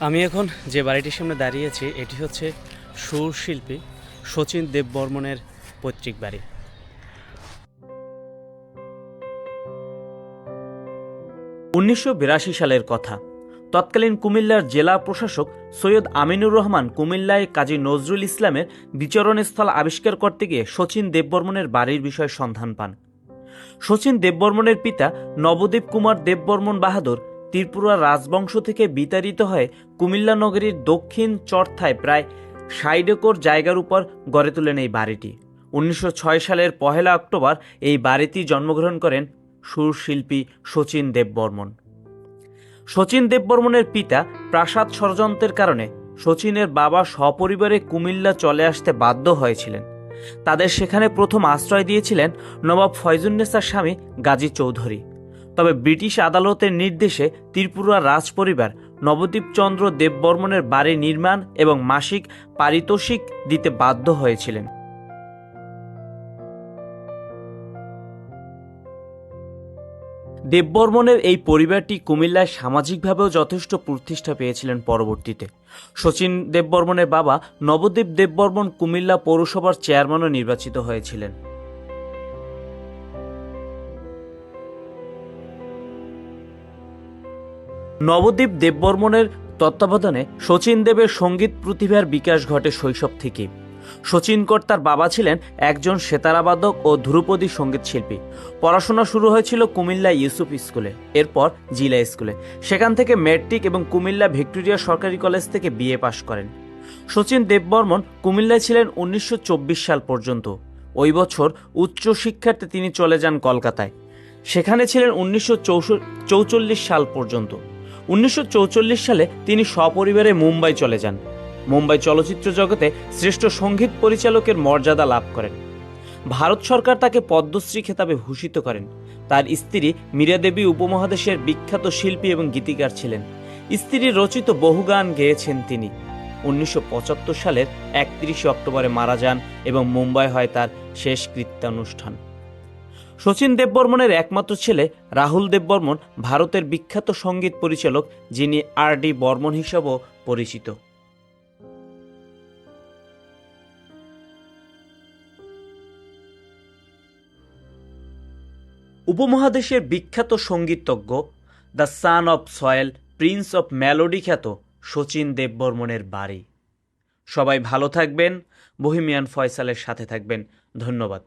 আমি এখন যে বাড়িটির সামনে দাঁড়িয়ে আছি, এটি হচ্ছে সুর শিল্পী শচীন দেববর্মনের পৈতৃক বাড়ি। উনিশশো বিরাশি সালের কথা। তৎকালীন কুমিল্লার জেলা প্রশাসক সৈয়দ আমিনুর রহমান কুমিল্লায় কাজী নজরুল ইসলামের বিচরণস্থল আবিষ্কার করতে গিয়ে শচীন দেববর্মনের বাড়ির বিষয়ে সন্ধান পান। শচীন দেববর্মনের পিতা নবদ্বীপ কুমার দেববর্মন বাহাদুর ত্রিপুরা রাজবংশ থেকে বিতাড়িত হয়ে কুমিল্লা নগরীর দক্ষিণ চর্থায় প্রায় ষাট একর জায়গার উপর গড়ে তোলেন এই বাড়িটি। উনিশশো ছয় সালের পহেলা অক্টোবর এই বাড়িটি জন্মগ্রহণ করেন সুরশিল্পী শচীন দেববর্মন। শচীন দেববর্মনের পিতা প্রাসাদ ষড়যন্ত্রের কারণে শচীনের বাবা সপরিবারে কুমিল্লা চলে আসতে বাধ্য হয়েছিলেন। তাদের সেখানে প্রথম আশ্রয় দিয়েছিলেন নবাব ফয়জুন্নেসার স্বামী গাজী চৌধুরী। তবে ব্রিটিশ আদালতের নির্দেশে ত্রিপুরা রাজপরিবার নবদ্বীপচন্দ্র দেববর্মনের বাড়ি নির্মাণ এবং মাসিক পারিতোষিক দিতে বাধ্য হয়েছিলেন। দেববর্মনের এই পরিবারটি কুমিল্লায় সামাজিকভাবেও যথেষ্ট প্রতিষ্ঠা পেয়েছিলেন পরবর্তীতে। শচীন দেববর্মনের বাবা নবদ্বীপ দেববর্মন কুমিল্লা পৌরসভার চেয়ারম্যানও নির্বাচিত হয়েছিলেন। নবদ্বীপ দেববর্মনের তত্ত্বাবধানে শচীন দেবের সংগীত প্রতিভার বিকাশ ঘটে শৈশব থেকেই শচীনকর তার বাবা ছিলেন একজন সেতারাবাদক ও ধ্রুপদী সংগীত শিল্পী। পড়াশোনা শুরু হয়েছিল কুমিল্লা ইউসুফ স্কুলে, এরপর জিলা স্কুলে। সেখান থেকে মেট্রিক এবং কুমিল্লা ভিক্টোরিয়া সরকারি কলেজ থেকে বিএ পাশ করেন। শচীন দেববর্মন কুমিল্লায় ছিলেন উনিশশো চব্বিশ সাল পর্যন্ত। ওই বছর উচ্চ শিক্ষার্থে তিনি চলে যান কলকাতায়। সেখানে ছিলেন উনিশশো সাল পর্যন্ত। উনিশশো সালে তিনি সপরিবারে মুম্বাই চলে যান। মুম্বাই চলচ্চিত্র জগতে শ্রেষ্ঠ সংগীত পরিচালকের মর্যাদা লাভ করেন। ভারত সরকার তাকে পদ্মশ্রী খেতাবে ভূষিত করেন। তার স্ত্রী মীরা দেবী উপমহাদেশের বিখ্যাত শিল্পী এবং গীতিকার ছিলেন। স্ত্রীর রচিত বহু গান গেয়েছেন তিনি। উনিশশো পঁচাত্তর সালের একত্রিশে অক্টোবরে মারা যান এবং মুম্বাই হয় তার শেষ কৃত্যানুষ্ঠান শচীন দেববর্মনের একমাত্র ছেলে রাহুল দেববর্মন ভারতের বিখ্যাত সংগীত পরিচালক যিনি আর ডি বর্মন হিসাবেও পরিচিত। উপমহাদেশের বিখ্যাত সঙ্গীতজ্ঞ the son of soil, prince of melody খ্যাত শচীন দেববর্মনের বাড়ি। সবাই ভালো থাকবেন, বহিমিয়ান ফয়সালের সাথে থাকবেন। ধন্যবাদ।